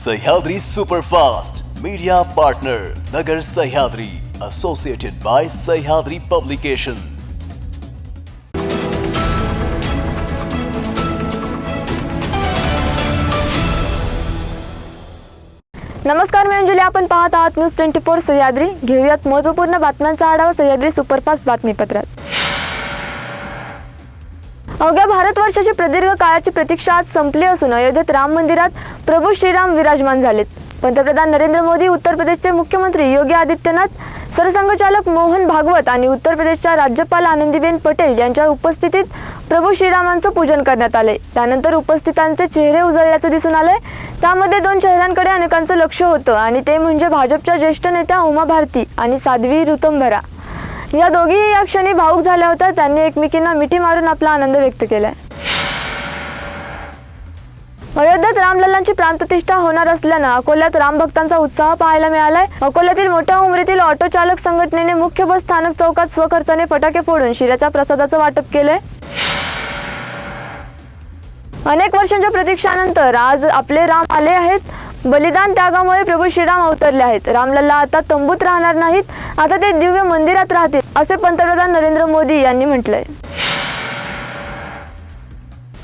Sahyadri superfast media partner Nagar Sahyadri associated by Sahyadri publication नमस्कार मी अंजली. आपण पाहत आहात न्यूज ट्वेंटी फोर सह्याद्री. घेऊयात महत्त्वपूर्ण बातम्यांचा आढावा सह्याद्री सुपरफास्ट बातमीपत्रात. अवघ्या भारतवर्षाची प्रदीर्घ काळाची प्रतीक्षा आज संपली असून अयोध्येत राम मंदिरात प्रभू श्रीराम विराजमान झालेत. पंतप्रधान नरेंद्र मोदी उत्तर प्रदेशचे मुख्यमंत्री योगी आदित्यनाथ सरसंघचालक मोहन भागवत आणि उत्तर प्रदेशच्या राज्यपाल आनंदीबेन पटेल यांच्या उपस्थितीत प्रभू श्रीरामांचं पूजन करण्यात आले त्यानंतर उपस्थितांचे चेहरे उजळल्याचं दिसून आलंय. त्यामध्ये दोन चेहऱ्यांकडे अनेकांचं लक्ष होतं आणि ते म्हणजे भाजपच्या ज्येष्ठ नेत्या उमा भारती आणि साध्वी ऋतंभरा. या दोघीही या क्षणी भाऊक झाल्या होत्या. त्यांनी एकमेकींना मिठी मारून आपला आनंद व्यक्त केलाय. अयोध्येत रामलल्लांची प्रांतप्रतिष्ठा होणार असल्यानं अकोल्यात राम भक्तांचा उत्साह पाहायला मिळालाय. अकोल्यातील मोठ्या उमरीतील ऑटो चालक संघटनेने मुख्य बस स्थानक चौकात स्वखर्चाने फटाके फोडून शिऱ्याच्या प्रसादाचं वाटप केलंय. अनेक वर्षांच्या प्रतीक्षानंतर आज आपले राम आले आहेत. बलिदान त्यागामुळे प्रभू श्रीराम अवतरले आहेत. रामलल्ला आता तंबूत राहणार नाहीत. आता ते दिव्य मंदिरात राहतील. असे पंतप्रधान नरेंद्र मोदी यांनी म्हटलंय.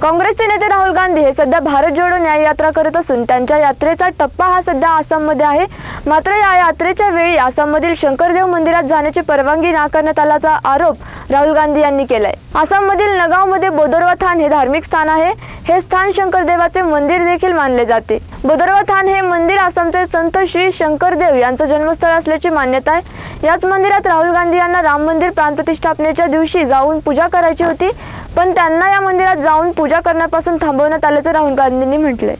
काँग्रेसचे नेते राहुल गांधी हे सध्या भारत जोडो न्याय यात्रा करत असून त्यांच्या यात्रेचा टप्पा हा सध्या आसाममध्ये आहे. मात्र या यात्रेच्या वेळी आसाममधील शंकरदेव मंदिरात जाण्याची परवानगी नाकारण्यात आल्याचा आरोप राहुल गांधी यांनी केलाय. आसाममधील नगावमध्ये बोदोरवा थान हे धार्मिक स्थान आहे. हे स्थान शंकरदेवाचे मंदिर देखील मानले जाते. बोदोरवा थान हे मंदिर आसामचे संत श्री शंकरदेव यांचं जन्मस्थळ असल्याची मान्यता आहे. याच मंदिरात राहुल गांधी यांना राम मंदिर प्राणप्रतिष्ठापनेच्या दिवशी जाऊन पूजा करायची होती. पण त्यांना या मंदिरात जाऊन पूजा करण्यापासून थांबवण्यात आल्याचं राहुल गांधींनी म्हटलंय.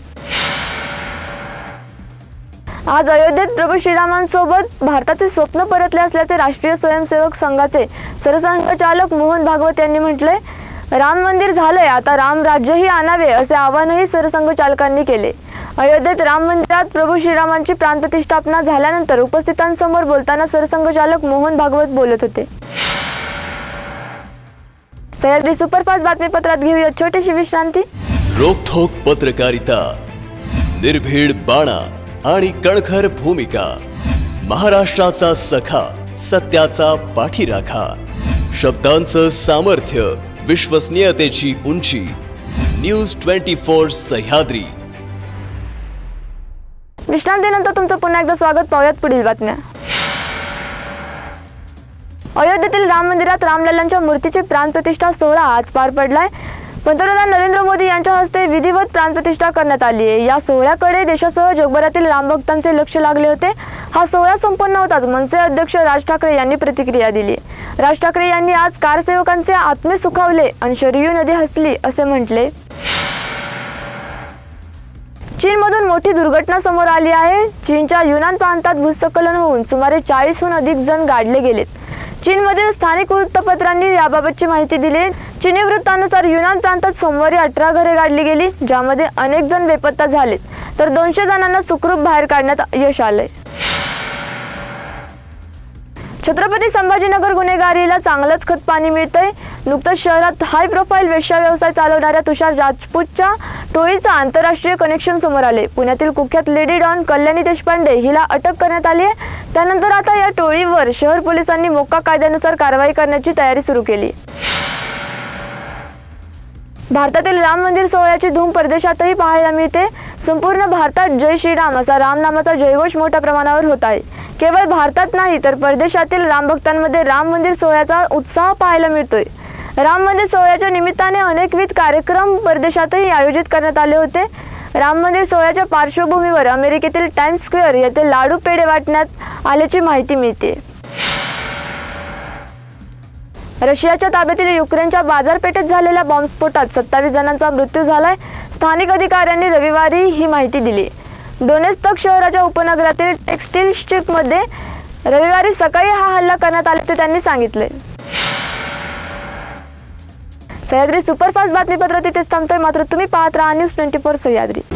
आज अयोध्येत प्रभू श्रीरामांसोबत भारताचे स्वप्न परतले असल्याचे राष्ट्रीय स्वयंसेवक संघाचे सरसंघचालक मोहन भागवत यांनी म्हटलंय राम मंदिर झालंय आता राम राज्यही आणावे असे आवाहनही सरसंघचालकांनी केले. अयोध्येत राम मंदिरात प्रभू श्रीरामांची प्राणप्रतिष्ठापना झाल्यानंतर उपस्थितांसमोर बोलताना सरसंघचालक मोहन भागवत बोलत होते. सह्याद्री सुपरफास्ट बातमीपत्रात घेऊया छोटीशी विश्रांती. रोखोक पत्रकारिता. निर्भीड बाणा. आणि कणखर भूमिका. महाराष्ट्राचा सखा सत्याचा पाठीराखा. शब्दांचं सामर्थ्य विश्वसनीयतेची उंची. News twenty four Sahyadri. विश्रांतीनंतर तुमचं पुन्हा एकदा स्वागत पाहूयात पुढील बातम्या. अयोध्येतील राम मंदिरात रामलल्लांच्या मूर्तीची प्राणप्रतिष्ठा सोहळा आज पार पडलाय. पंतप्रधान नरेंद्र मोदी यांच्या हस्ते विधिवत प्राणप्रतिष्ठा करण्यात आली आहे. या सोहळ्याकडे देशासह जगभरातील रामभक्तांचे लक्ष लागले होते. हा सोहळा संपन्न होताच मनसे अध्यक्ष राज ठाकरे यांनी प्रतिक्रिया दिली. राज ठाकरे यांनी आज कारसेवकांचे आत्मे सुखावले आणि शरीयू नदी हसली असे म्हटले. चीनमधून मोठी दुर्घटना समोर आली आहे. चीनच्या युनान प्रांतात भूस्खलन होऊन सुमारे चाळीसहून अधिक जण गाडले गेलेत. चीनमधील स्थानिक वृत्तपत्रांनी याबाबतची माहिती दिली. चिनी वृत्तानुसार युनान प्रांतात सोमवारी अठरा घरे गाडली गेली ज्यामध्ये अनेक जण बेपत्ता झालेत. तर दोनशे जणांना सुखरूप बाहेर काढण्यात यश आलंय. छत्रपती संभाजीनगर गुन्हेगारीला चांगलंच खत पाणी मिळतंय. नुकतंच शहरात हाय प्रोफाईल वेश्या व्यवसाय चालवणाऱ्या तुषार राजपूतच्या टोळीचं आंतरराष्ट्रीय कनेक्शन समोर आले पुण्यातील कुख्यात लेडी डॉन कल्याणी देशपांडे हिला अटक करण्यात आली आहे. त्यानंतर आता या टोळीवर शहर पोलिसांनी मोक्का कायद्यानुसार कारवाई करण्याची तयारी सुरू केली भारतातील राम मंदिर सोहळ्याची धूम परदेशातही पाहायला मिळते. संपूर्ण भारतात जय श्रीराम असा राम नामाचा जयघोष मोठ्या प्रमाणावर होत आहे. केवळ भारतात नाही तर परदेशातील रामभक्तांमध्ये राम मंदिर सोहळ्याचा उत्साह पाहायला मिळतोय. राम मंदिर सोहळ्याच्या निमित्ताने अनेकविध कार्यक्रम परदेशातही आयोजित करण्यात आले होते. राम मंदिर सोहळ्याच्या पार्श्वभूमीवर अमेरिकेतील टाइम्स स्क्वेअर येथे लाडू पेढे वाटण्यात आल्याची माहिती मिळते. रशियाच्या ताब्यातील युक्रेनच्या बाजारपेठेत झालेल्या बॉम्बस्फोटात सत्तावीस जणांचा मृत्यू झालाय. स्थानिक अधिकाऱ्यांनी रविवारी ही माहिती दिली. डोनेस्तक शहराच्या उपनगरातील टेक्स्टाईल स्ट्रीपमध्ये रविवारी सकाळी हा हल्ला करण्यात आल्याचे त्यांनी सांगितले. सह्याद्री सुपरफास्ट बातमीपत्र तिथेच थांबतोय. मात्र तुम्ही पाहत राहा न्यूज ट्वेंटी फोर सह्याद्री.